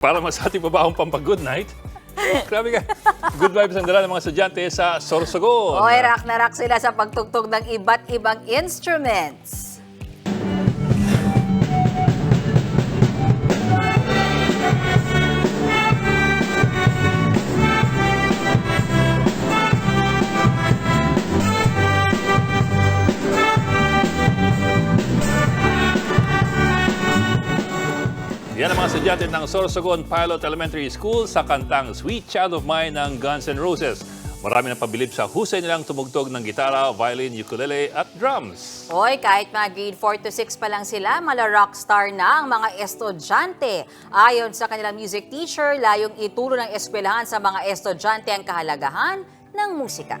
Para mas ating babahong pampag-good night. Grabe ka. Good vibes ang dala ng mga estudyante sa Sorsogon. Oy, rock na rock sila sa pagtugtog ng iba't ibang instruments. Yan ang mga estudyante ng Sorsogon Pilot Elementary School sa kantang Sweet Child of Mine ng Guns N' Roses. Marami na pabilib sa husay nilang tumugtog ng gitara, violin, ukulele at drums. Hoy, kahit mga grade 4 to 6 pa lang sila, mala rockstar na ang mga estudyante. Ayon sa kanilang music teacher, layong ituro ng eskwelahan sa mga estudyante ang kahalagahan ng musika.